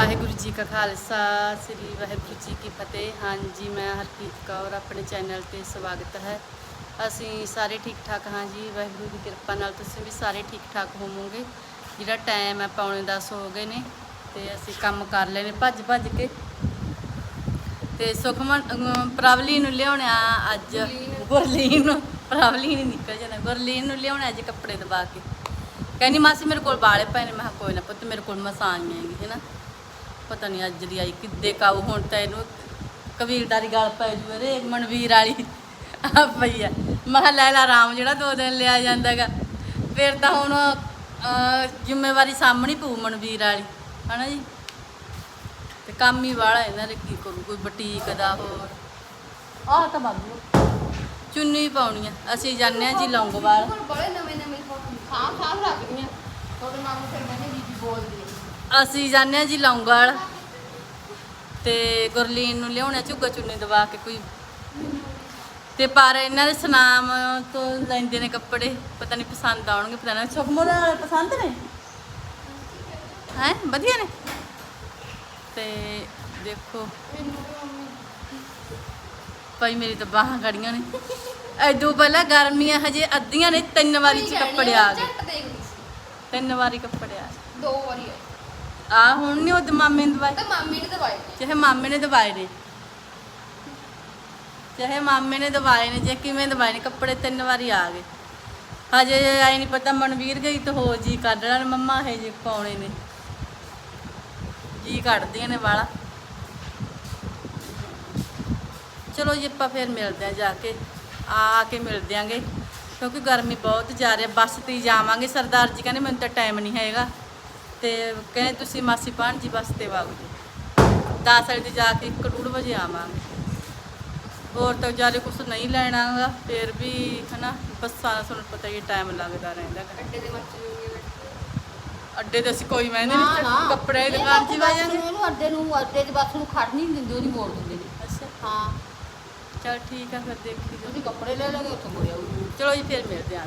ਵਾਹਿਗੁਰੂ ਜੀ ਕਾ ਖਾਲਸਾ ਸ੍ਰੀ ਵਾਹਿਗੁਰੂ ਜੀ ਕੀ ਫਤਿਹ। ਹਾਂਜੀ ਮੈਂ ਹਰਪ੍ਰੀਤ ਕੌਰ ਆਪਣੇ ਚੈਨਲ ਤੇ ਸਵਾਗਤ ਹੈ। ਅਸੀਂ ਸਾਰੇ ਠੀਕ ਠਾਕ ਹਾਂ ਜੀ ਵਾਹਿਗੁਰੂ ਦੀ ਕਿਰਪਾ ਨਾਲ ਤੁਸੀਂ ਵੀ ਸਾਰੇ ਠੀਕ ਠਾਕ ਹੋਵੋਗੇ। ਜਿਹੜਾ ਟਾਈਮ ਹੈ ਪੌਣੇ 10 ਹੋ ਗਏ ਨੇ ਤੇ ਅਸੀਂ ਕੰਮ ਕਰ ਲਏ ਨੇ ਭੱਜ ਭੱਜ ਕੇ। ਤੇ ਸੁਖਮਨ ਅਮ, ਪ੍ਰਵਲੀਨ ਨੂੰ ਲਿਆਉਣਾ ਅੱਜ। ਗੁਰਲੀਨ ਨੂੰ ਪ੍ਰਵਲੀਨ ਨਿਕਲ ਜਾਣਾ। ਗੁਰਲੀਨ ਨੂੰ ਲਿਆਉਣਾ ਅੱਜ ਕੱਪੜੇ ਦਬਾ ਕੇ। ਕਹਿੰਦੀ ਮਾਸੀ ਮੇਰੇ ਕੋਲ ਵਾਲੇ ਪਏ ਨੇ। ਮੈਂ ਕਿਹਾ ਕੋਈ ਨਾ ਪੁੱਤ ਮੇਰੇ ਕੋਲ ਮਸਾਂ ਆਈਆਂ ਹੈਗੀ ਹੈ ਨਾ ਪਤਾ ਨਹੀਂ ਅੱਜ ਦੀ ਆਈ ਕਿੱਦੇ ਕਾਉ ਹੁਣ ਤਾਂ ਇਹਨੂੰ ਕਬੀਲਦਾਰੀ ਗੱਲ ਪੈ ਜੂ ਰੇ ਮਨਵੀਰ ਵਾਲੀ। ਆ ਪਈ ਆ। ਮੈਂ ਕਿਹਾ ਲੈ ਲਾ ਰਾਮ ਜਿਹੜਾ ਦੋ ਦਿਨ ਲਿਆ ਜਾਂਦਾਗਾ ਫਿਰ ਤਾਂ ਹੁਣ ਅਹ, ਜ਼ਿੰਮੇਵਾਰੀ ਸਾਹਮਣੀ ਪਊ ਮਨਵੀਰ ਵਾਲੀ ਹਨਾ ਜੀ? ਤੇ ਕੰਮ ਹੀ ਵਾਲਾ ਇਹਨਾਂ ਦੇ ਕੀ ਕਰੂ ਕੋਈ ਬੁਟੀਕ ਦਾ ਹੋਰ। ਆਹ ਤਾਂ ਬਾਬੂ ਚੁੰਨੀ ਪਾਉਣੀ ਆ। ਅਸੀਂ ਜਾਂਦੇ ਆ ਜੀ ਲੌਂਗੋਵਾਲ। ਕੋਲ ਬੜੇ ਨਵੇਂ ਨਵੇਂ ਖਾਂ ਖਾਂ ਲੱਗਦੀਆਂ ਤੁਹਾਡੇ ਮਾਮੂ ਫਿਰ ਮੈਨੇ ਬੀਬੀ ਬੋਲਦੀ ਹੈ ਅਸੀਂ ਜਾਂਦੇ ਆ ਜੀ ਲੌਂਗਵਾਲ। ਤੇ ਗੁਰਲੀਨ ਨੂੰ ਲਿਆਉਣਾ, ਝੁੱਗਾ ਚੁੰਨੀ ਦਵਾ ਕੇ ਕੋਈ। ਤੇ ਪਰ ਇਹਨਾਂ ਦੇ ਸਨਾਮ ਤੋਂ ਲੈਂਦੇ ਨੇ ਕੱਪੜੇ, ਪਤਾ ਨਹੀਂ ਪਸੰਦ ਆਉਣਗੇ, ਪਤਾ ਨਹੀਂ ਸੁਖਮੋਲ ਵਾਲੇ ਪਸੰਦ ਨੇ? ਹੈ, ਵਧੀਆ ਨੇ? ਤੇ ਦੇਖੋ। ਭਾਈ, ਮੇਰੀ ਤਾਂ ਬਾਹਾਂ ਖੜੀਆਂ ਨੇ। ਐਦੋਂ ਪਹਿਲਾਂ ਗਰਮੀਆਂ, ਹਜੇ ਅੱਧੀਆਂ ਨੇ, ਤਿੰਨ ਵਾਰੀ ਚ ਕੱਪੜੇ ਆ ਗਏ। ਤਿੰਨ ਵਾਰੀ ਕੱਪੜੇ ਆ ਗਏ। ਦੋ ਵਾਰੀ ਆਈ ਆ ਹੁਣ ਨਹੀਂ ਉਹ ਮਾਮੇ ਨੇ ਦਵਾਈ ਤਾਂ ਮਾਮੀ ਨੇ ਦਵਾਈ ਚਾਹੇ ਮਾਮੇ ਨੇ ਦਵਾਏ ਨੇ। ਚਾਹੇ ਮਾਮੇ ਨੇ ਦਵਾਏ ਨੇ ਜੇ ਕਿਵੇਂ ਦਵਾਏ ਨੇ ਕੱਪੜੇ ਤਿੰਨ ਵਾਰੀ ਆ ਗਏ। ਹਜੇ ਆਈ ਨਹੀਂ ਪਤਾ ਮਨਵੀਰ ਗਈ ਤਾਂ ਹੋ ਜੀ ਕੱਢ ਲੈਣ ਮੰਮਾ ਇਹ ਜੇ ਪਾਉਣੇ ਨੇ। ਜੀ ਕੱਢਦੀਆਂ ਨੇ ਵਾਲਾ। ਚਲੋ ਜੀ ਆਪਾਂ ਫਿਰ ਮਿਲਦੇ ਆ ਜਾ ਕੇ। ਆ ਕੇ ਮਿਲ ਦਿਆਂਗੇ ਕਿਉਂਕਿ ਗਰਮੀ ਬਹੁਤ ਜਾ ਰਹੀ ਹੈ ਬੱਸ ਤੇ ਜਾਵਾਂਗੇ। ਸਰਦਾਰ ਜੀ ਕਹਿੰਦੇ ਮੈਨੂੰ ਤਾਂ ਟਾਈਮ ਨਹੀਂ ਹੈਗਾ। ਤੇ ਕਹਿੰਦੇ ਤੁਸੀਂ ਮਾਸੀ ਪਾਣ ਜੀ ਬੱਸ ਤੇ ਵਾਗੋ ਜੀ। 10 ਵਜੇ ਤੇ ਜਾ ਕੇ 1:30 ਵਜੇ ਆਵਾਂਗੇ। ਹੋਰ ਤਾਂ ਜਾਰੇ ਕੁਝ ਨਹੀਂ ਲੈਣਾਗਾ ਫਿਰ ਵੀ ਹਨਾ ਬੱਸਾਂ ਦਾ ਤੁਹਾਨੂੰ ਪਤਾ ਹੀ ਟਾਈਮ ਲੱਗਦਾ ਰਹਿੰਦਾ। ਗਾ। ਅੱਡੇ ਦੇ ਜੂਗੀ ਅੱਡੇ ਤੇ ਅਸੀਂ ਕੋਈ ਮਹਿੰਦੇ ਨਹੀਂ ਕੱਪੜੇ ਦੀ ਦੁਕਾਨ 'ਚ ਹੀ ਬਹਿ ਉਹਨੂੰ ਅੱਡੇ ਨੂੰ ਅੱਡੇ ਦੇ ਬੱਸ ਨੂੰ ਖੜ ਨਹੀਂ ਦਿੰਦੇ ਉਹਦੀ ਮੋੜ ਦਿੰਦੇ ਨੇ। ਅੱਛਾ। ਹਾਂ। ਚਲ ਠੀਕ ਆ ਫਿਰ ਦੇਖੀ ਜਾਓ। ਕੱਪੜੇ ਲੈ ਲਓਗੇ ਉੱਥੋਂ ਮੁੜ ਆਊਗੀ ਚਲੋ ਜੀ ਫਿਰ ਮਿਲਦੇ ਆਂ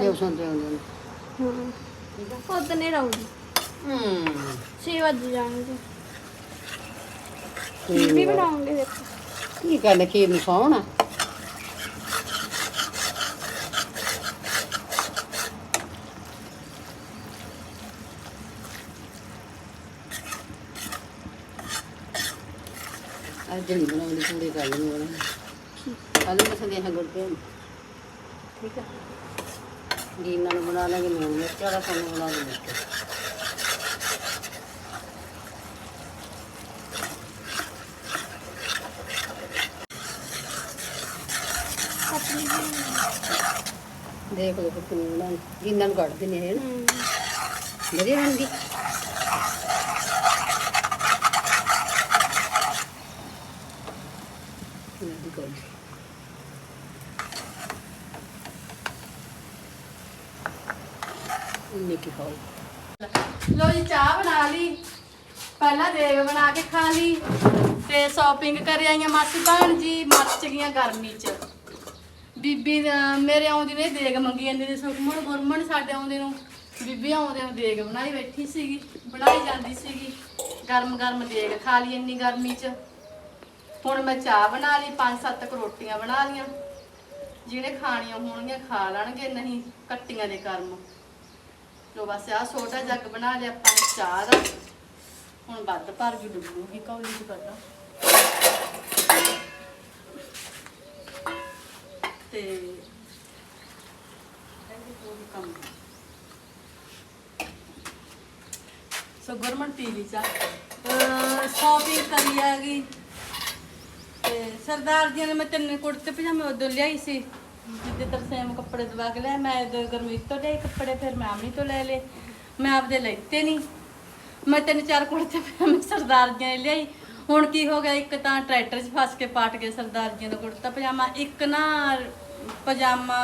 बनाएंगे ਤੇ ਉਸ ਤੇ ਆਉਂਦੇ ਨੇ हाँ उतने रहूंगी ਹੂੰ छः बज जाएंगे ਤੇ खीर भी बनाऊंगे देखो ਕੀ ਗੱਲ ਖੀਰ ਨੂੰ ਸੌਣਾ ਅੱਜ ਨਹੀਂ ਬਣਾਉਂਦੀ ਪੂੜੇ ਕਰ ਲੈਣੀ ਉਹਨਾਂ ਕੱਲ ਮੈਂ ਸੰਦੇ ਹਾਂ ਗੁਰਦੇ ਠੀਕ ਹੈ ਵੀ ਇਹਨਾਂ ਨੂੰ ਬਣਾ ਲਾਂਗੇ ਲੂਣ ਮਿਰਚ ਵਾਲਾ ਸਾਨੂੰ ਬਣਾ ਲਾਂਗੇ ਦੇਖ ਲਓ ਕਿੰਨੀ ਬਣਾ ਜਿੰਨਾਂ ਨੂੰ ਕੱਢ ਦਿੰਦੇ ਹੈ ਨਾ? ਵਧੀਆ ਬਣਦੀ। ਇੰਨੇ ਖਾਓ ਲੋ ਜੀ, ਚਾਹ ਬਣਾ ਲਈ। ਪਹਿਲਾਂ ਦੇਗ ਬਣਾ ਕੇ ਖਾ ਲਈ ਤੇ ਸ਼ਾਪਿੰਗ ਕਰ ਆਈਆਂ ਮਾਸੀ ਭੈਣ ਜੀ, ਮੱਚ ਗਈਆਂ ਗਰਮੀ 'ਚ। ਬੀਬੀ ਮੇਰੇ ਆਉਂਦੀ ਨੇ ਦੇਗ ਮੰਗੀ ਜਾਂਦੀ ਸੀ ਸੁਖਮਣ ਗੁਰਮਣ ਸਾਡੇ ਆਉਂਦੇ ਨੂੰ। ਬੀਬੀ ਆਉਂਦੇ ਨੂੰ ਦੇਗ ਬਣਾਈ ਬੈਠੀ ਸੀਗੀ, ਬਣਾਈ ਜਾਂਦੀ ਸੀਗੀ। ਗਰਮ ਗਰਮ ਦੇਗ ਖਾ ਲਈ ਇੰਨੀ ਗਰਮੀ 'ਚ। ਹੁਣ ਮੈਂ ਚਾਹ ਬਣਾ ਲਈ, ਪੰਜ ਸੱਤ ਕੁ ਰੋਟੀਆਂ ਬਣਾ ਲੀਆਂ ਜਿਹੜੇ ਖਾਣੀਆਂ ਹੋਣਗੀਆਂ ਖਾ ਲੈਣਗੇ, ਨਹੀਂ, ਕੱਟੀਆਂ ਦੇ ਕਰਮ। ਲੋ ਬਸ ਆ ਛੋਟਾ ਜੱਗ ਬਣਾ ਲਿਆ, ਆਪਾਂ ਚਾਹ ਦਾ। ਹੁਣ ਵੱਧ ਭਰ ਜੂ ਡੁੱਬੂਗੀ, ਕੌਲੀ ਚ ਕੱਢਾਂ ਤੇ ਇਹਦੇ ਕੋਲ ਵੀ ਕੰਮ ਸੋ ਗਰਮਨ ਪੀ ਲਈ ਚਾਹ। ਸ਼ਾਪਿੰਗ ਕਰੀ ਹੈਗੀ ਤੇ ਸਰਦਾਰ ਜੀ ਨੇ ਮੈਂ ਤਿੰਨ ਕੁੜਤੇ ਪਜਾਮੇ ਉਦੋਂ ਲਿਆਈ ਸੀ। ਜਿੱਦੇ ਤਰਸੇਮ ਕੱਪੜੇ ਦਵਾ ਕੇ ਲਿਆ ਮੈਂ ਇਧਰ ਗਰਮੀਤ ਤੋਂ ਲਏ ਕੱਪੜੇ, ਫਿਰ ਮੈਂ ਆਮਨੀ ਤੋਂ ਲੈ ਲਏ। ਮੈਂ ਆਪਦੇ ਲੈਤੇ ਨਹੀਂ ਮੈਂ ਤਿੰਨ ਚਾਰ ਕੁੜਤੇ ਪਜਾਮੇ ਸਰਦਾਰ ਦੀਆਂ ਹੀ ਲਿਆਈ। ਹੁਣ ਕੀ ਹੋ ਗਿਆ, ਇੱਕ ਤਾਂ ਟਰੈਕਟਰ 'ਚ ਫਸ ਕੇ ਪਾਟ ਗਏ ਸਰਦਾਰ ਜੀਆਂ ਦਾ ਕੁੜਤਾ ਪਜਾਮਾ, ਇੱਕ ਨਾ ਪਜਾਮਾ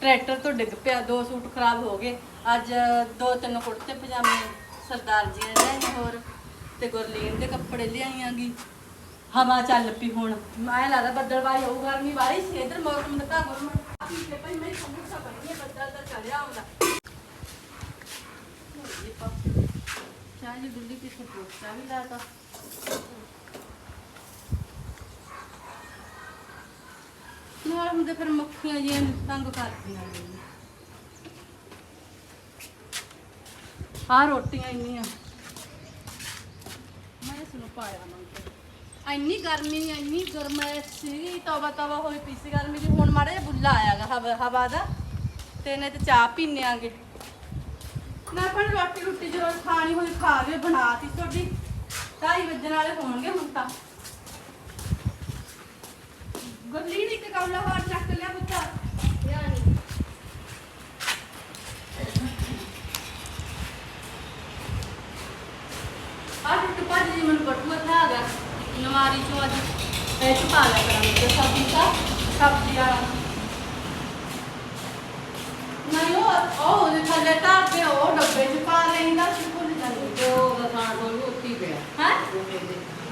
ਟਰੈਕਟਰ ਤੋਂ ਡਿੱਗ ਪਿਆ, ਦੋ ਸੂਟ ਖਰਾਬ ਹੋ ਗਏ। ਅੱਜ ਦੋ ਤਿੰਨ ਕੁੜਤੇ ਪਜਾਮੇ ਸਰਦਾਰ ਜੀ ਨੇ ਲਿਆਏ ਹੋਰ ਤੇ ਗੁਰਲੀਨ ਦੇ ਕੱਪੜੇ ਲਿਆਈਆਂਗੀ। ਹਵਾ ਚੱਲ ਪਈ ਹੁਣ। ਮੈਂ ਲੱਗਦਾ ਬੱਦਲਵਾਈ ਹੋਊ ਗਰਮੀ ਵਾਲੀ ਇਧਰ ਮੌਸਮ ਦਾ ਗੁਰਮ ਠੀਕ ਹੈ ਭਾਈ ਮੈਂ ਸਮਝ ਹਾਂ ਬੱਦਲ ਤਾਂ ਚੜਿਆ ਆਉਂਦਾ ਚਾਹ ਜੀ ਗੁੱਲੀ ਕਿਸੇ ਪੋਚਾ ਵੀ ਲਾਤਾ ਨਾਲ ਹੁੰਦੇ ਫਿਰ ਮੱਖੀਆਂ ਜਿਹੀਆਂ ਤੰਗ ਕਰਦੀਆਂ ਨੇ। ਆ ਰੋਟੀਆਂ ਇੰਨੀਆਂ। ਮੈਂ ਇਸ ਨੂੰ ਪਾਇਆ ਨਾ ਇੰਨੀ ਗਰਮੀ, ਇੰਨੀ ਗਰਮੈਸ਼ ਸੀ ਤਵਾ ਤਵਾ ਹੋਈ ਪਈ ਸੀ ਗਰਮੀ ਦੀ। ਹੁਣ ਮਾੜਾ ਜਿਹਾ ਬੁੱਲਾ ਆਇਆਗਾ ਹਵਾ ਹਵਾ ਦਾ। ਤੇ ਨੇ ਤੇ ਚਾਹ ਪੀਨੇ ਆਂਗੇ। ਮੈਂ ਪਰ ਰੋਟੀ ਰੋਟੀ ਜਦੋਂ ਖਾਣੀ ਹੋਈ ਖਾ ਕੇ ਬਣਾਤੀ ਤੁਹਾਡੀ। ਢਾਈ ਵੱਜਣ ਵਾਲੇ ਹੋਣਗੇ ਹੁਣ ਤਾਂ। ਗੁਰਲੀਨ ਇੱਕ ਕੌਲਾ ਹੋਰ ਚੱਕ ਲਿਆ ਪੁੱਤਾ। ਯਾਨੀ ਆ ਟੁੱਟ ਭੱਜ ਜੀ, ਮੈਨੂੰ ਬਟੂਆ ਥਾ ਗਿਆ। ਨਵਾਰੀ ਚੋਂ ਅੱਜ ਇਹ ਚ ਪਾ ਲਿਆ ਕਰਾਂਗੇ ਤੇ ਸਬਜ਼ੀ ਦਾ ਸਬਜ਼ੀ ਆ ਨਹੀਂ ਉਹ ਉਹ ਉਹਦੇ ਥੱਲੇ ਧਰ ਕੇ ਉਹ ਡੱਬੇ ਚ ਪਾ ਲੈਂਦਾ ਸੀ ਭੁੱਲ ਜਾਂਦੀ। ਤੇ ਉਹ ਦਾ ਖਾਣ ਕੋਲ ਉੱਤੀ ਪਿਆ। ਹੈ?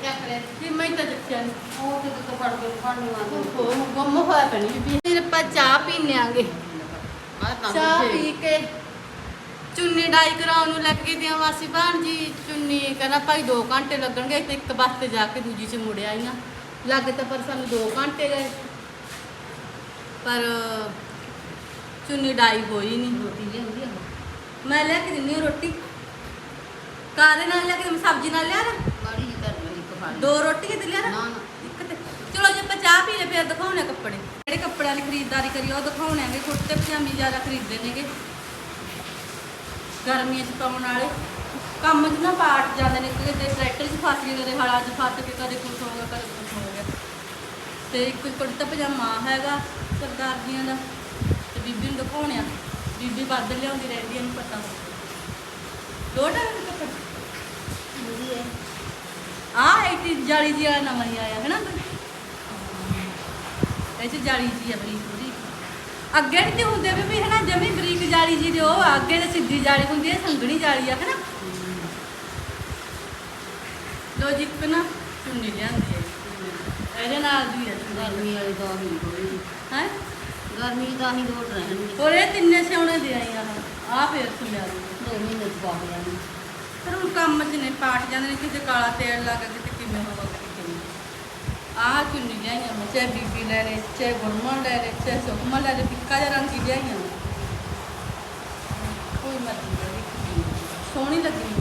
ਚੱਕ ਲੈ ਕਿ ਮੈਂ ਤਾਂ ਨਹੀਂ ਉਹ ਤੇ ਤੂੰ ਫੜ ਕੇ ਖਾਣੀ ਵਾਂਗੂ ਉਹ ਗੁੰਮ ਹੋਇਆ ਪੈਣੀ ਬੀਬੀ ਫਿਰ ਆਪਾਂ ਚਾਹ ਪੀਣੇ ਆਂਗੇ। ਆ ਤਾਂ ਚਾਹ। ਪੀ ਕੇ ਚੁੰਨੀ ਡਾਈ ਕਰਾਉਣ ਨੂੰ ਲੱਗੇ ਦੀਆਂ ਵਾਸੀ ਭਾਣ ਜੀ। ਚੁੰਨੀ ਕਹਿੰਦਾ ਭਾਈ 2 ਘੰਟੇ ਲੱਗਣਗੇ ਤੇ ਇੱਕ ਬੱਸ ਤੇ ਜਾ ਕੇ ਦੂਜੀ ਚ ਮੁੜ ਆਈਆਂ। ਲੱਗ ਤਾਂ ਪਰ ਸਾਨੂੰ 2 ਘੰਟੇ ਗਏ। ਪਰ ਚੁੰਨੀ ਡਾਈ ਹੋਈ ਨਹੀਂ ਰੋਟੀ ਲਿਆਉਂਦੀ ਆ ਮੈਂ ਲੈ ਕੇ ਦਿੰਨੀ ਹਾਂ ਰੋਟੀ। ਕਾਰੇ ਨਾਲ ਲੈ ਕੇ ਸਬਜ਼ੀ ਨਾਲ ਲਿਆ ਨਾ ਜਿਹੀ ਧਰ ਲਈ ਇੱਕ ਫੜ ਦੋ ਰੋਟੀਆਂ ਤੇ ਲਿਆ? ਨਾ ਨਾ। ਨਾ ਇੱਕ ਤੇ ਚਲੋ ਜੇ ਆਪਾਂ ਚਾਹ ਪੀ ਲੈ ਫਿਰ ਦਿਖਾਉਣੇ ਕੱਪੜੇ। ਜਿਹੜੇ ਕੱਪੜਿਆਂ ਦੀ ਖਰੀਦਦਾਰੀ ਕਰੀ ਉਹ ਦਿਖਾਉਣੇ ਆਂਗੇ ਕੁੜਤੇ ਪਜਾਮੇ ਜ਼ਿਆਦਾ ਖਰੀਦਦੇ ਨੇਗੇ। ਗਰਮੀਆਂ 'ਚ ਪਾਉਣ ਵਾਲੇ। ਕੰਮ 'ਚ ਨਾ ਪਾਟ ਜਾਂਦੇ ਨੇ ਕਿਤੇ ਟਰੈਕਟਰ 'ਚ ਫਸ ਗਏ ਕਦੇ ਹਲਾ 'ਚ ਫਸ ਕੇ ਕਦੇ ਕੁਛ ਹੋ ਗਿਆ ਕਦੇ ਕੁਛ ਹੋ ਗਿਆ। ਤੇ ਇੱਕ ਕੁੜਤਾ ਪਜਾਮਾ ਹੈਗਾ ਸਰਦਾਰ ਜੀਆਂ ਦਾ ਤੇ ਬੀਬੀ ਨੂੰ ਦਿਖਾਉਣੇ ਆ। ਬੀਬੀ ਵੱਧ ਲਿਆਉਂਦੀ ਰਹਿੰਦੀ ਇਹਨੂੰ ਪਤਾ ਲੋਟ ਹੈ ਕੱਪੜੇ ਆ ਇਹ ਜਾਲੀ ਜੀ ਵਾਲਾ ਨਵਾਂ ਹੀ ਆਇਆ ਹੈ ਨਾ ਇਹ ਚ ਜਾਲੀ ਜੀ ਆ ਬਰੀਕ। ਅੱਗੇ ਨਹੀਂ ਹੁੰਦੇ ਵੀ ਵੀ ਜਮੀ ਬਰੀਕ ਜਾਲੀ ਜੀ ਦੇ ਉਹ ਆ, ਅੱਗੇ ਤੇ ਸਿੱਧੀ ਜਾਲੀ ਹੁੰਦੀ ਹੈ ਸੰਘਣੀ ਜਾਲੀ ਆ ਹੈ ਨਾ ਲੋ ਜੀ ਇੱਕ ਨਾ ਚੁੰਨੀ ਲਿਆਂਦੀ ਹੈ ਇਹਦੇ ਨਾਲ ਦੀ ਹੈ ਗਰਮੀ ਵਾਲੀ ਤਾਂ ਹੀ ਹੋਈ ਹੈ? ਗਰਮੀ ਦਾ ਹੀ ਲੋਟ ਰਹਿਣਗੇ ਔਰ ਇਹ ਤਿੰਨੇ ਸਿਉਣੇ ਦੇ ਆਈਆਂ ਆ ਫੇਰ ਸੁਣਿਆ ਦੋ। ਮਹੀਨੇ ਚ ਪਾ ਜਾਣੀ ਪਰ ਹੁਣ ਕੰਮ 'ਚ ਨੇ ਪਾਟ ਜਾਂਦੇ ਨੇ ਕਿਤੇ ਕਾਲਾ ਤੇਲ ਲੱਗ ਕਿਤੇ ਕਿਵੇਂ ਹੋਗਾ ਕਿਤੇ ਕਿਵੇਂ ਆਹ ਚੁੰਨੀ ਲਿਆਈਆਂ ਮੈਂ, ਚਾਹੇ ਬੀਬੀ ਲੈ ਲੈ, ਚਾਹੇ ਗੁਰਮਨ ਲੈ ਲੈ, ਚਾਹੇ ਸੁਖਮਨ ਲੈ ਲੈ, ਫਿੱਕਾ ਜਿਹਾ ਲੱਗੀ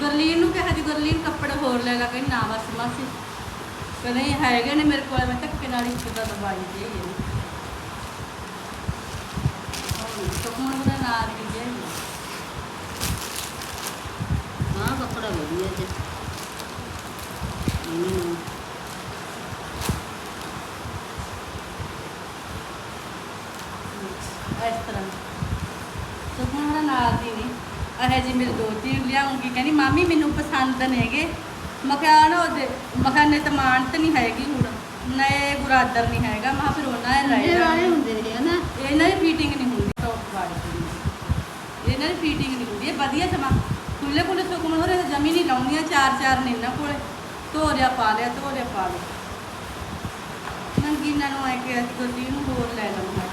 ਗੁਰਲੀਨ ਨੂੰ ਕਿਹਾ ਜੀ ਗੁਰਲੀਨ ਕੱਪੜੇ ਹੋਰ ਲੈ ਲਾ, ਕਹਿੰਦੀ ਨਾ ਬਸ ਮਾਸੀ ਕਹਿੰਦੇ ਹੈਗੇ ਨੇ ਮੇਰੇ ਕੋਲ, ਮੈਂ ਧੱਕੇ ਨਾਲ ਇੱਕ ਦਾ ਦਵਾਈ ਦੇ ਹੀ। ਸੁਖਮਨ ਦਾ ਨਾਮ ਵੀ ਦੇ ਹਾਂ ਕੱਪੜਾ ਵਧੀਆ ਤੇ ਹੂੰ ਇਸ ਤਰ੍ਹਾਂ। ਸੁਖਮਨ ਦਾ ਨਾਲ ਦੀ ਨਹੀਂ ਇਹ ਜੀ ਮੇਰੇ ਦੋ ਚੀਜ਼ ਲਿਆਉਂਗੀ ਕਹਿੰਦੀ ਮਾਮੀ ਮੈਨੂੰ ਪਸੰਦ ਨੇਗੇ ਮੈਂ ਕਿਹਾ ਨਾ ਉਹਦੇ ਮੈਂ ਕਿਹਾ ਨੇ ਤਾਂ ਮਾਨਤ ਨਹੀਂ ਹੈਗੀ ਹੁਣ। ਨਏ ਗੁਰਾਦਰ ਨਹੀਂ ਹੈਗਾ। ਮੈਂ ਫਿਰ ਉਹਨਾਂ ਨੇ ਇਹ ਵਾਲੇ ਹੁੰਦੇ ਨੇ ਹਨਾ? ਇਹਨਾਂ ਦੀ ਫੀਟਿੰਗ ਨਹੀਂ ਹੁੰਦੀ ਟੌਪ ਵਾਲੀ। ਦੀ। ਇਹਨਾਂ ਦੀ ਫੀਟਿੰਗ ਨਹੀਂ ਹੁੰਦੀ। ਇਹ ਵਧੀਆ ਜਮਾ ਖੁੱਲੇ ਖੁੱਲੇ ਸੁਕਮ ਹੋ ਰਹੇ ਜਮੀ ਨਹੀਂ ਲਾਉਣੀਆਂ ਚਾਰ ਚਾਰ ਨੇ ਇਹਨਾਂ ਕੋਲੇ। ਧੋਰਿਆ ਪਾ ਲਿਆ, ਧੋਰਿਆ ਪਾ ਲਿਆ। ਨੰਗੀਨਾਂ ਨੂੰ ਆਏ ਕਿ ਗੁਰਦੀ ਨੂੰ ਹੋਰ ਲੈ ਲਵਾਂਗਾ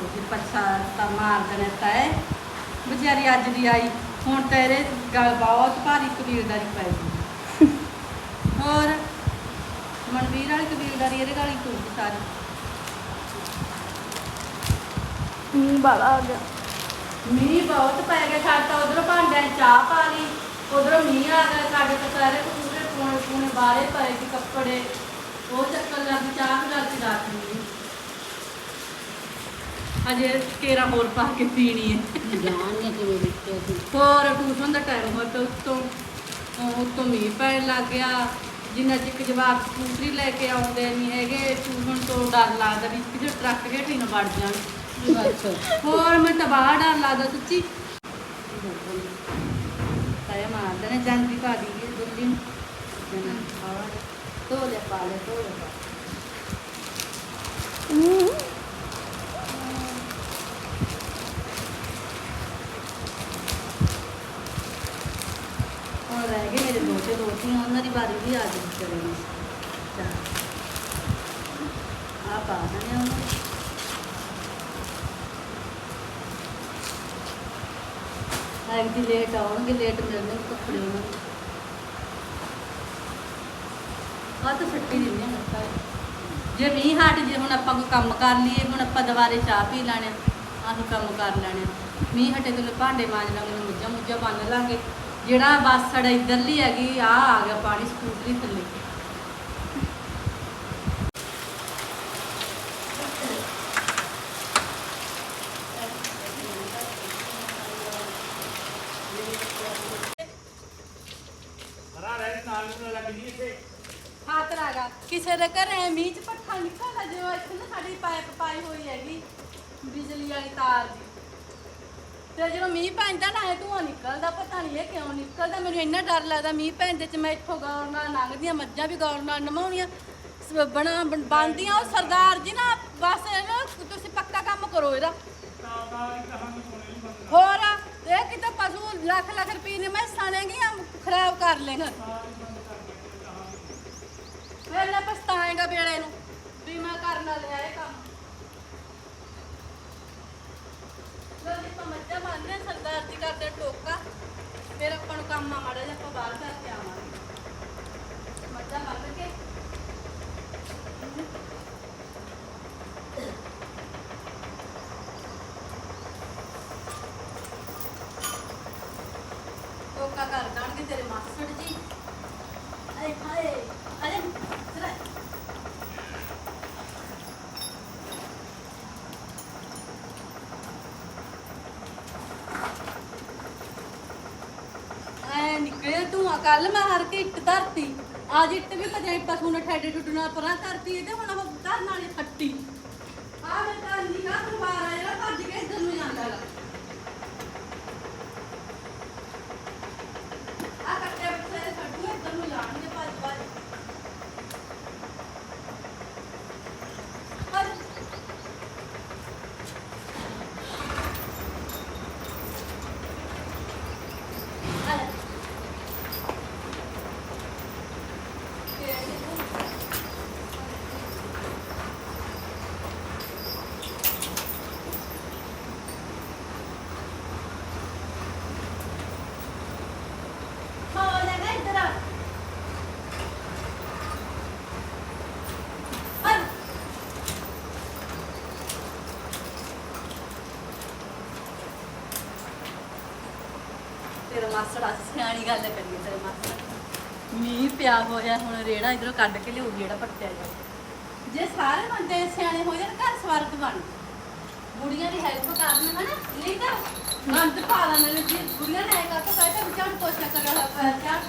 ਉਹ ਪੱਛਾ ਤਾਂ ਮਾਰ ਦੇਣਾ ਤੈ। ਵਿਚਾਰੀ ਅੱਜ ਦੀ ਆਈ, ਹੁਣ ਤਾਂ ਇਹਦੇ ਗਲ ਬਹੁਤ ਭਾਰੀ ਕਬੀਲਦਾਰੀ ਪੈ ਗਈ। ਹੋਰ, ਮਨਵੀਰ ਵਾਲੀ ਕਬੀਲਦਾਰੀ ਇਹਦੇ ਗਾਲੀ ਤੂੰ ਸਾਰੀ। ਮੀਂਹ ਬਾਲਾ ਆ ਗਿਆ। ਮੀਂਹ ਬਹੁਤ ਪੈ ਗਿਆ ਸਾਡੇ ਉਧਰੋਂ ਭਾਂਡਿਆਂ 'ਚ ਚਾਹ ਪਾ ਲਈ ਉਧਰੋਂ ਮੀਂਹ ਆ ਗਿਆ ਸਾਡੇ ਤਾਂ ਸਾਰੇ ਪੂਰੇ ਪੂਣੇ ਪੂਣੇ ਬਾਹਰੇ ਪਏ ਸੀ ਕੱਪੜੇ। ਉਹ ਚੱਕਰ ਲੱਗ ਚਾਹ ਵੀ ਲੱਗ ਰਾਤ ਨੂੰ ਅਜੇ ਕੇਰਾ ਹੋਰ ਪਾ ਕੇ ਪੀਣੀ ਹੈ। ਜਾਣਗੇ ਕਿਵੇਂ ਵਿੱਚ ਅਸੀਂ। ਹੋਰ ਟਿਊਸ਼ਨ ਦਾ ਟਾਈਮ ਹੋਇਆ ਤਾਂ ਉੱਤੋਂ ਅਹ ਉੱਤੋਂ ਮੀਂਹ ਪੈਣ ਲੱਗ ਗਿਆ। ਜਿੰਨਾ ਚਿਕ ਜਵਾਬ ਸਕੂਟਰੀ ਲੈ ਕੇ ਆਉਂਦੇ ਨਹੀਂ ਹੈਗੇ ਟਿਊਸ਼ਨ ਤੋਂ ਡਰ ਲੱਗਦਾ ਵੀ ਕਿਤੇ ਟਰੱਕ ਹੇਠ ਹੀ ਨਾ ਵੜ ਜਾਣ। ਬਸ ਹੋਰ ਮੈਂ ਤਬਾਹ ਡਰ ਲੱਗਦਾ ਸੱਚੀ। ਤਾਇਆ ਮਾਰਦਾ ਨੇ ਜੰਗ ਪਾ ਦਈਏ ਦੁੱਲੀ ਨੂੰ ਜਨਾ ਹਾਂ ਤੋ ਲੈ ਪਾ ਲੈ ਤੋ ਲੈ ਪਾ ਹੁਣ ਰਹਿ ਗਏ ਮੇਰੇ ਦੋਤੇ ਦੋਤੀਆਂ ਉਹਨਾਂ ਦੀ ਵਾਰੀ ਵੀ ਆ ਗਈ, ਚਲੇ ਆ ਪਾ ਦਨੇ ਉਹਨਾਂ ਨੂੰ। ਲੇਟ ਆਉਣਗੇ, ਲੇਟ ਮਿਲਣਗੇ ਕੱਪੜੇ ਉਹਨਾਂ ਨੂੰ। ਆ ਤਾਂ ਛੱਟੀ ਦਿੰਦੇ ਹਾਂ ਲੱਤਾਂ ਜੇ ਮੀਂਹ ਹਟ ਜੇ, ਹੁਣ ਆਪਾਂ ਕੋਈ ਕੰਮ ਕਰ ਲਈਏ, ਹੁਣ ਆਪਾਂ ਦੁਬਾਰੇ ਚਾਹ ਪੀ ਲੈਣੇ ਆਹੀ ਕੰਮ ਕਰ ਲੈਣੇ ਮੀਂਹ ਹਟੇ ਤੇ ਭਾਂਡੇ ਮਾਂਜ ਲਾਂਗੇ ਮੁੱਝਾਂ ਮੁੱਝਾਂ ਬੰਨ ਲਾਂਗੇ। ਜਿਹੜਾ ਬਾਸੜ ਇਧਰਲੀ ਹੈਗੀ ਆ ਆ ਗਿਆ, ਪਾਣੀ ਸਕੂਟਰੀ ਥੱਲੇ ਹੱਥ ਰਾਗਾ ਘਰੇ ਮੀਂਹ ਚ ਪੱਠਾ ਨਿਕਲਦਾ ਜਿਵੇਂ ਇੱਥੇ ਨਾ ਸਾਡੀ ਪਾਈਪ ਪਾਈ ਹੋਈ ਹੈਗੀ, ਬਿਜਲੀ ਵਾਲੀ ਤਾਰ ਦੀ। ਤੇ ਜਦੋਂ ਮੀਂਹ ਪੈਂਦਾ ਨਾ, ਇਹ ਧੂੰਆਂ ਨਿਕਲਦਾ, ਪਤਾ ਨਹੀਂ ਇਹ ਕਿਉਂ ਨਿਕਲਦਾ, ਮੈਨੂੰ ਇੰਨਾ ਡਰ ਲੱਗਦਾ ਮੀਂਹ ਪੈਂਦੇ ਚ, ਮੈਂ ਇੱਥੋਂ ਗਾਉਣ ਨਾਲ ਲੰਘਦੀਆਂ, ਮੱਝਾਂ ਵੀ ਗਾਉਣ ਨਾਲ ਨਮਾਉਣੀਆਂ ਸ- ਬਣਾ, ਬਣ- ਬਣਦੀਆਂ, ਉਹ ਸਰਦਾਰ ਜੀ ਨਾ, ਬਸ ਇਹਨੂੰ ਤੁਸੀਂ ਪੱਕਾ ਕੰਮ ਕਰੋ ਇਹਦਾ। ਹੋਰ, ਇਹ ਕਿਤੇ ਪਸ਼ੂ ਲੱਖ ਲੱਖ ਰੁਪਏ ਨੇ ਮੈਂ ਸਾਣੇਗੀਆਂ ਖਰਾਬ ਕਰ ਲੇਗਾ ਫਿਰ ਨਾ ਪਛਤਾਏਗਾ ਵੇਲੇ ਨੂੰ ਵੀ ਮੈਂ ਕਰਨ ਲਿਆ ਇਹ ਕੰਮ। ਲੋਕੀ ਤਾਂ ਮੱਝਾਂ ਬੰਨ੍ਹਦੇ ਸਰਦਾਰ ਜੀ ਕਰਦੇ ਟੋਕਾ, ਫਿਰ ਆਪਾਂ ਨੂੰ ਕੰਮ ਆ ਮਾੜਾ ਜਿਹਾ, ਆਪਾਂ ਬਾਹਰ ਕਰਕੇ ਆਵਾਂਗੇ। ਮੱਝਾਂ ਬੰਨ ਕੇ। ਟੋਕਾ ਕਰ ਦੇਣਗੇ ਤੇਰੇ ਮਾਸੜ ਜੀ ਆਏ ਹਾਏ ਅਰੇ ਚਲੇ ਐ ਨਿਕਲੇ ਧੂਆਂ ਕੱਲ ਮੈਂ ਹਰ ਕੇ ਇੱਟ ਧਰਤੀ। ਅੱਜ ਇੱਟ ਵੀ ਭਜੇ ਪਸ਼ੂ ਨੇ ਠੇਡੇ ਟੁੱਟਣਾ ਪਰਾਂ ਧਰਤੀ, ਇਹਦੇ ਹੁਣ ਉਹ ਧਰਨ ਵਾਲੀ ਖੱਟੀ। ਆ ਮੈਂ ਤਾਂ ਨਿਕਾ ਪਰਿਵਾਰ ਆ ਜਿਹੜਾ ਭੱਜ ਕੇ ਇੱਧਰ ਨੂੰ ਜਾਂਦਾ ਹੈਗਾ ਆ ਕੱਟੇ ਬੱਚੇ ਛੱਡੂ ਇੱਧਰ ਨੂੰ ਜਾਣਗੇ ਭੱਜ ਭੱਜ ਭੱਜ ਆ ਲੈ। ਹੋ ਜਾਏਗਾ ਇੱਧਰ ਆ ਹਟ ਤੇਰਾ ਮਾਸੜ ਗੱਲ ਕਰੀਏ ਤੇਰੇ ਮਾਸੜ ਮੀਂਹ ਪਿਆ ਹੋਇਆ, ਹੁਣ ਰੇੜਾ ਇਧਰੋਂ ਕੱਢ ਕੇ ਲਿਓ ਜਿਹੜਾ ਪੱਟਿਆ ਜਾ ਜੇ ਸਾਰੇ ਬੰਦੇ ਸਿਆਣੇ ਹੋ ਜਾਣ ਘਰ ਸਵਰਗ ਬਣ। ਬੁੜੀਆਂ ਦੀ ਹੈਲਪ ਕਰਨ ਹਨਾ ਨਹੀਂ ਤਾਂ ਗੰਦ ਪਾ ਬੁੜੀਆਂ ਨੇ ਕਾ ਤਾਂ ਕਹਿੰਦਾ ਵਿਚਾਰ ਕੋਸ਼ਿਸ਼ ਕਰ ਰਿਹਾ ਚਾਰ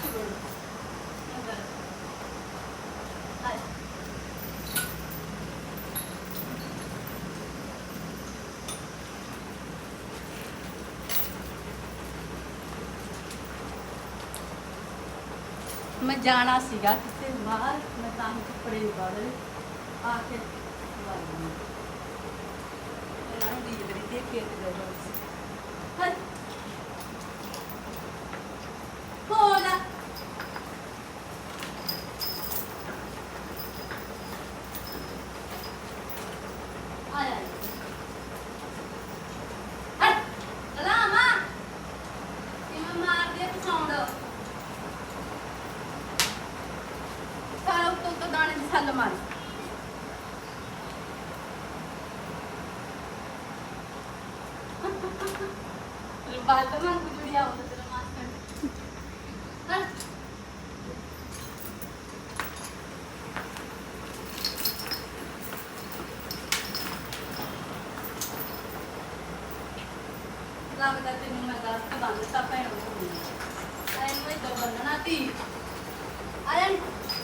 ਮੈਂ ਜਾਣਾ ਸੀਗਾ ਕਿਤੇ ਬਾਹਰ ਮੈਂ ਤਾਂ ਹੀ ਕੱਪੜੇ ਨਿਕਾਲੇ ਆ ਕੇ ਵਾਲੀ ਇਹਨਾਂ ਨੂੰ ਦੀ ਜਿਹੜੀ ਤੇ ਖੇਤ ਦੇ ਵਿੱਚ ਹਟ ਹੋ ਜਾ ਆ ਜਾ ਹਟ ਰਾਮਾ ਕਿਵੇਂ ਮਾਰ ਦੇ ਪਸਾਉਂਡ ਸਾਰਾ ਉੱਤੋਂ ਉੱਤੋਂ ਦਾਣੇ ਦੀ ਛੱਲ ਮਾਰੀ ਬਾਲ ਤਾਂ ਮੈਂ ਕੁਜੜੀਆ ਹੁੰਦਾ ਤੇਰਾ ਮਾਸਟਰ ਹਾਂ ਲੱਗਦਾ ਤੈਨੂੰ ਮੈਂ ਦੱਸ ਕੇ ਬੰਦ ਤਾਂ ਭੈਣ ਨੂੰ ਐਨ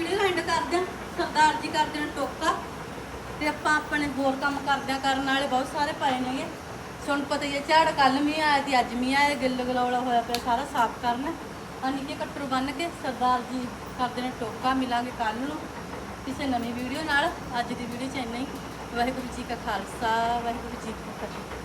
ਵੀਡੀਓ ਐਂਡ ਕਰਦੇ ਹਾਂ ਸਰਦਾਰ ਜੀ ਕਰਦੇ ਨੇ ਟੋਕਾ, ਤੇ ਆਪਾਂ ਆਪਣੇ ਹੋਰ ਕੰਮ ਕਰਦੇ ਹਾਂ ਕਰਨ ਵਾਲੇ ਬਹੁਤ ਸਾਰੇ ਪਏ ਨੇਗੇ। ਸੁਣ ਪਤਾ ਹੀ ਹੈ, ਝਾੜ ਕੱਲ ਮੀਂਹ ਆਇਆ ਤੇ ਅੱਜ ਮੀਂਹ ਆਇਆ, ਗਿੱਲ ਗਲੋਲਾ ਹੋਇਆ ਪਿਆ ਸਾਰਾ ਸਾਫ਼ ਕਰਨਾ। ਅਨੀ ਕੇ ਕੱਟਰ ਬੰਨ ਕੇ ਸਰਦਾਰ ਜੀ ਕਰਦੇ ਨੇ ਟੋਕਾ ਮਿਲਾਂਗੇ ਕੱਲ ਨੂੰ ਕਿਸੇ ਨਵੀਂ ਵੀਡੀਓ ਨਾਲ। ਅੱਜ ਦੀ ਵੀਡੀਓ ਚ ਇੰਨਾ ਹੀ। ਵਾਹਿਗੁਰੂ ਜੀ ਕਾ ਖਾਲਸਾ, ਵਾਹਿਗੁਰੂ ਜੀ ਕੀ ਫਤਿਹ।